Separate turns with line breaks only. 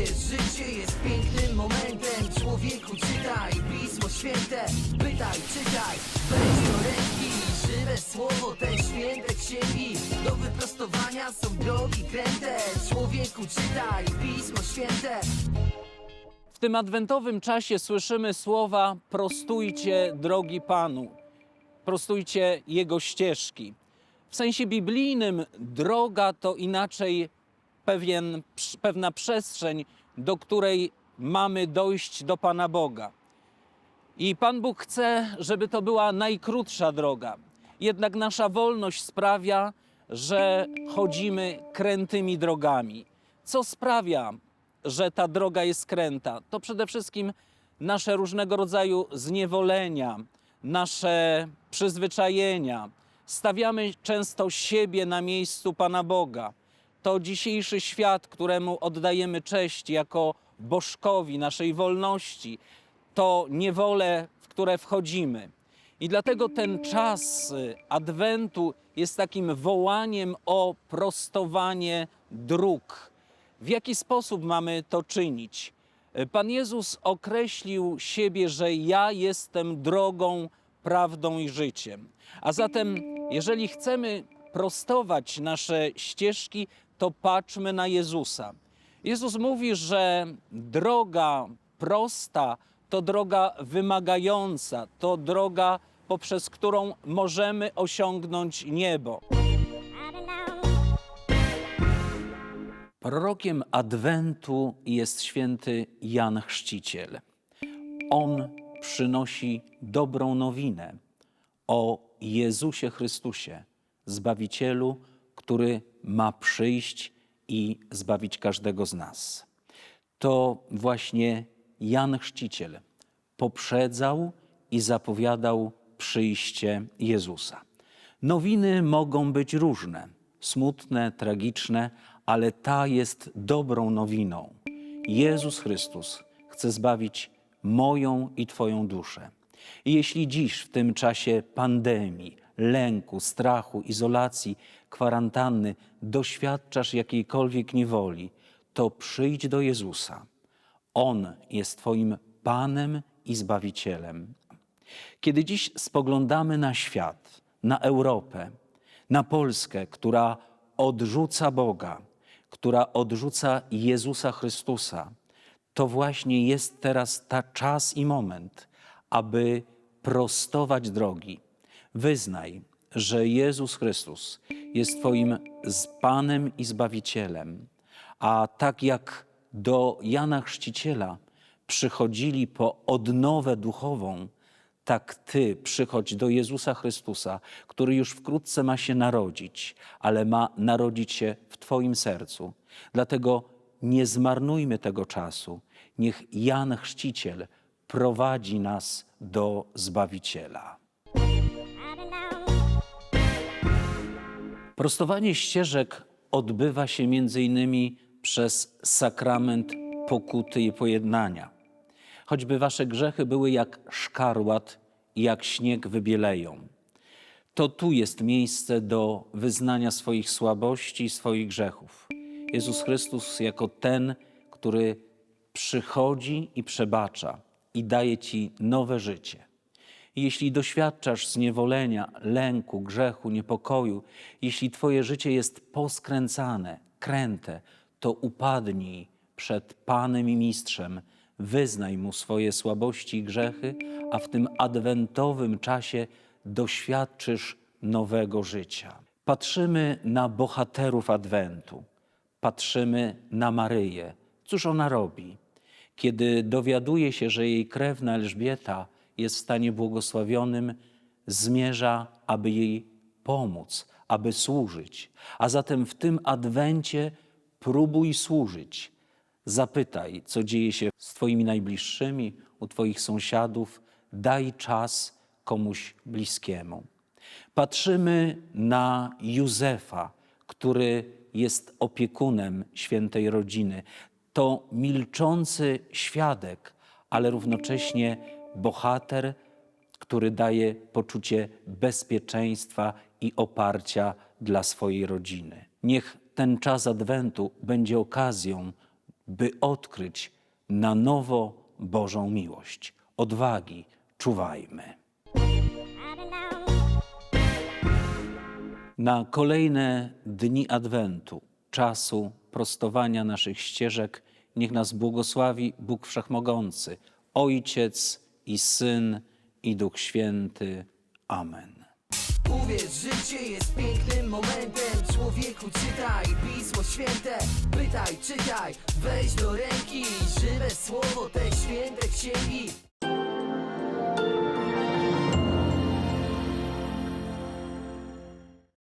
Uwierz, życie jest pięknym momentem. Człowieku czytaj Pismo Święte. Pytaj, czytaj, weź do ręki Żywe słowo, te święte księgi. Do wyprostowania są drogi kręte. Człowieku czytaj Pismo Święte.
W tym adwentowym czasie słyszymy słowa prostujcie drogi Panu, prostujcie Jego ścieżki. W sensie biblijnym droga to inaczej pewien, pewna przestrzeń, do której mamy dojść do Pana Boga. I Pan Bóg chce, żeby to była najkrótsza droga. Jednak nasza wolność sprawia, że chodzimy krętymi drogami. Co sprawia, że ta droga jest kręta? To przede wszystkim nasze różnego rodzaju zniewolenia, nasze przyzwyczajenia. Stawiamy często siebie na miejscu Pana Boga. To dzisiejszy świat, któremu oddajemy cześć jako bożkowi naszej wolności, to niewolę, w które wchodzimy. I dlatego ten czas y, Adwentu jest takim wołaniem o prostowanie dróg. W jaki sposób mamy to czynić? Y, Pan Jezus określił siebie, że ja jestem drogą, prawdą i życiem. A zatem, jeżeli chcemy prostować nasze ścieżki, to patrzmy na Jezusa. Jezus mówi, że droga prosta to droga wymagająca, to droga, poprzez którą możemy osiągnąć niebo. Prorokiem Adwentu jest święty Jan Chrzciciel. On przynosi dobrą nowinę o Jezusie Chrystusie, Zbawicielu, który ma przyjść i zbawić każdego z nas. To właśnie Jan Chrzciciel poprzedzał i zapowiadał przyjście Jezusa. Nowiny mogą być różne, smutne, tragiczne, ale ta jest dobrą nowiną. Jezus Chrystus chce zbawić moją i Twoją duszę. I jeśli dziś, w tym czasie pandemii, lęku, strachu, izolacji, kwarantanny, doświadczasz jakiejkolwiek niewoli, to przyjdź do Jezusa. On jest Twoim Panem i Zbawicielem. Kiedy dziś spoglądamy na świat, na Europę, na Polskę, która odrzuca Boga, która odrzuca Jezusa Chrystusa, to właśnie jest teraz ta czas i moment, aby prostować drogi. Wyznaj, że Jezus Chrystus jest Twoim Panem i Zbawicielem, a tak jak do Jana Chrzciciela przychodzili po odnowę duchową, tak Ty przychodź do Jezusa Chrystusa, który już wkrótce ma się narodzić, ale ma narodzić się w Twoim sercu. Dlatego nie zmarnujmy tego czasu. Niech Jan Chrzciciel prowadzi nas do Zbawiciela. Prostowanie ścieżek odbywa się innymi przez sakrament pokuty i pojednania. Choćby wasze grzechy były jak szkarłat jak śnieg wybieleją. To tu jest miejsce do wyznania swoich słabości i swoich grzechów. Jezus Chrystus jako ten, który przychodzi i przebacza i daje ci nowe życie. Jeśli doświadczasz zniewolenia, lęku, grzechu, niepokoju, jeśli Twoje życie jest poskręcane, kręte, to upadnij przed Panem i Mistrzem, wyznaj Mu swoje słabości i grzechy, a w tym adwentowym czasie doświadczysz nowego życia. Patrzymy na bohaterów Adwentu, patrzymy na Maryję. Cóż ona robi? Kiedy dowiaduje się, że jej krewna Elżbieta jest w stanie błogosławionym, zmierza, aby jej pomóc, aby służyć. A zatem w tym adwencie próbuj służyć. Zapytaj, co dzieje się z Twoimi najbliższymi, u Twoich sąsiadów. Daj czas komuś bliskiemu. Patrzymy na Józefa, który jest opiekunem świętej rodziny. To milczący świadek, ale równocześnie bohater, który daje poczucie bezpieczeństwa i oparcia dla swojej rodziny. Niech ten czas Adwentu będzie okazją, by odkryć na nowo Bożą miłość. Odwagi, czuwajmy. Na kolejne dni Adwentu, czasu prostowania naszych ścieżek, niech nas błogosławi Bóg Wszechmogący, Ojciec i Syn i Duch Święty. Amen.
Uwierz, życie jest pięknym momentem Człowieku czytaj Pismo Święte Pytaj, czytaj, weź do ręki Żywe słowo te święte księgi